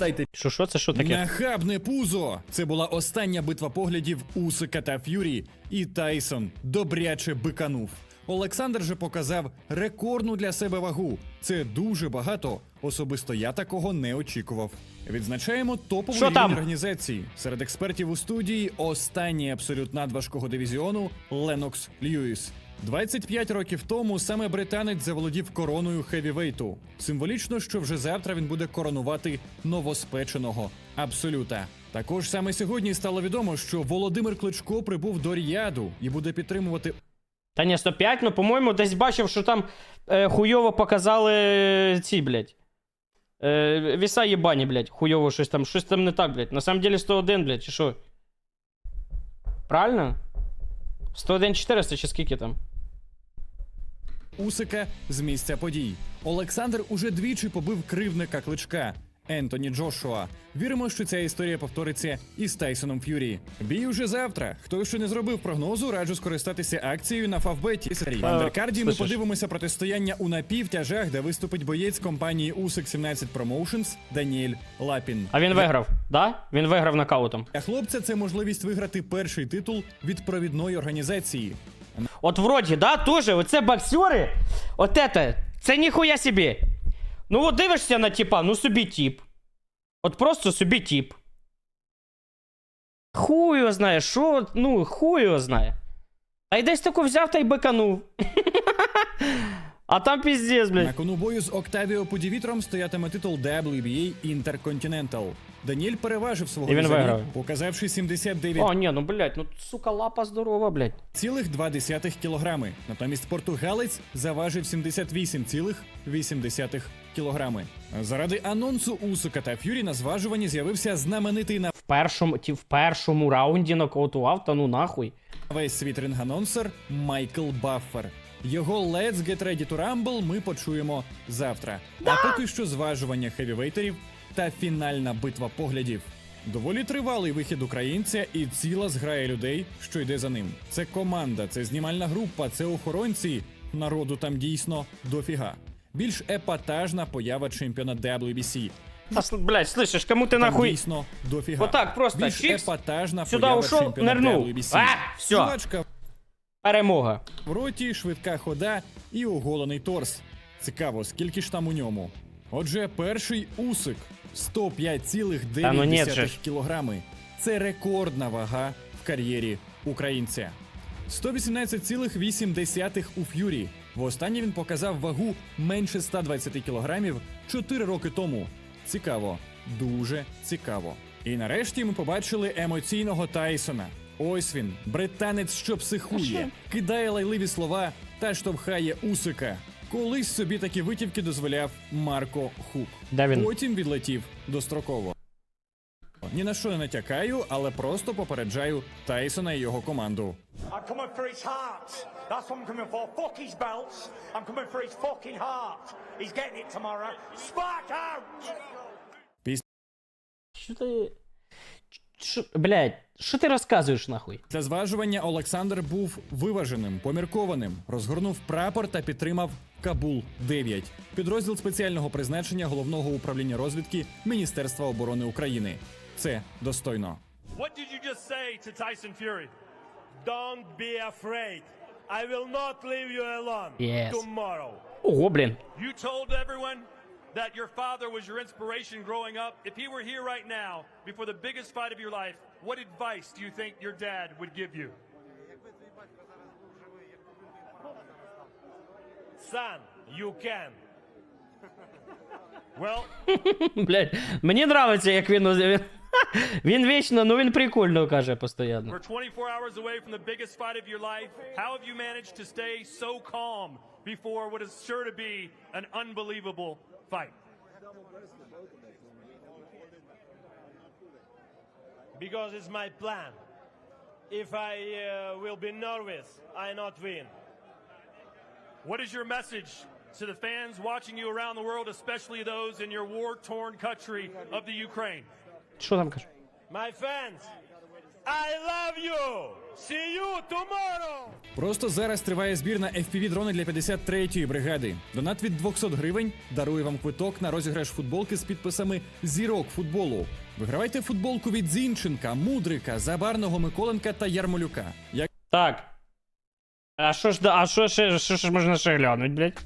Дайте Що, що це що таке? Нахабне пузо! Це була остання битва поглядів Усика та Ф'юрі, і Тайсон добряче биканув. Олександр же показав рекордну для себе вагу. Це дуже багато. Особисто я такого не очікував. Відзначаємо топовий Що рівень там? організації. Серед експертів у студії останній абсолют надважкого дивізіону Ленокс Льюіс. 25 років тому саме британець заволодів короною хевівейту. Символічно, що вже завтра він буде коронувати новоспеченого абсолюта. Також саме сьогодні стало відомо, що Володимир Кличко прибув до Ріяду і буде підтримувати Та ні, 105, ну по-моєму, десь бачив, що там е, хуйово показали е, ці, блядь. Е, віса єбані, блядь. Хуйово щось там, щось там не так, блядь. На самом деле 101, блядь, чи що? Правильно? 101 400 чи скільки там? Усика з місця подій. Олександр уже двічі побив кривника кличка Ентоні Джошуа. Віримо, що ця історія повториться і з Тайсоном Ф'юрі. Бій уже завтра. Хто ще не зробив прогнозу, раджу скористатися акцією на Фавбеті. В андеркарді ми подивимося протистояння у напівтяжах, де виступить боєць компанії Усик 17 Promotions Даніель Лапін. А він виграв, да? Він виграв нокаутом. Для хлопця це можливість виграти перший титул від провідної організації. От вроді, да, тоже, оце боксери, от это, це ніхуя собі. Ну от дивишся на типа, ну собі тіп. От просто собі тіп. Хуй його знає, що, ну, хуй його знає. А й десь таку взяв та й биканув. А там піздець, На кону бою з Октавіо Подівітром стоятиме титул WBA Intercontinental. Даніель переважив свого І він виграв. показавши 79 О, ні, ну блядь, ну сука, лапа здорова, блядь. цілих 2 кілограми. Натомість португалець заважив 78,8 кілограми. Заради анонсу Усука та Ф'юрі на зважуванні з'явився знаменитий на В першому, ті, в першому раунді нокаутував, та ну нахуй. весь світ ринг-анонсер Майкл Баффер. Його Let's Get Ready to Rumble ми почуємо завтра. А поки що зважування хевівейтерів та фінальна битва поглядів. Доволі тривалий вихід українця і ціла зграя людей, що йде за ним. Це команда, це знімальна група, це охоронці. Народу там дійсно дофіга. Більш епатажна поява чемпіона WBC. Та, блядь, слышиш, кому ти Там нахуй? дійсно дофіга. Отак, просто Більш епатажна поява чемпіона нирнув. WBC. А, всьо. Співачка Перемога. в роті, швидка хода і оголений торс. Цікаво, скільки ж там у ньому. Отже, перший усик 105,9 Та ну ні кілограми. Це рекордна вага в кар'єрі українця. 118,8 у ф'юрі. Востаннє він показав вагу менше 120 кілограмів 4 роки тому. Цікаво, дуже цікаво. І нарешті ми побачили емоційного Тайсона. Ось він, британець, що психує, кидає лайливі слова та штовхає усика. Колись собі такі витівки дозволяв Марко Хук. Де він? Потім відлетів достроково. Ні на що не натякаю, але просто попереджаю Тайсона і його команду. Out! Що ти. Що, блядь, що ти розказуєш нахуй? Для зважування Олександр був виваженим, поміркованим, розгорнув прапор та підтримав Кабул 9 підрозділ спеціального призначення головного управління розвідки Міністерства оборони України. Це достойно. What did you just say to Tyson Fury? Don't be afraid. I will not leave you alone Yes. tomorrow. Ого, блін. You told everyone that your father was your inspiration growing up. If he were here right now, before the biggest fight of your life, what advice do you think your dad would give you? Son, you can. Well, Блядь, мені нравиться, як він. Він, він вічно, ну він прикольно каже постійно. we're 24 hours away from the biggest fight of your life. How have you managed to stay so calm before what is sure to be an unbelievable fight? Because it's my plan. If I uh, will be nervous, I not win. What is your message to the fans watching you around the world, especially those in your war-torn country of the Ukraine? Що там каже? My fans, I love you. See you tomorrow. Просто зараз триває збір на FPV дрони для 53-ї бригади. Донат від 200 гривень дарує вам квиток на розіграш футболки з підписами Зірок футболу. Вигравайте футболку від Зінченка, Мудрика, Забарного Миколенка та Ярмолюка. Як Так. А що ж, да- а що ще, що ж можна ще глянуть, блядь?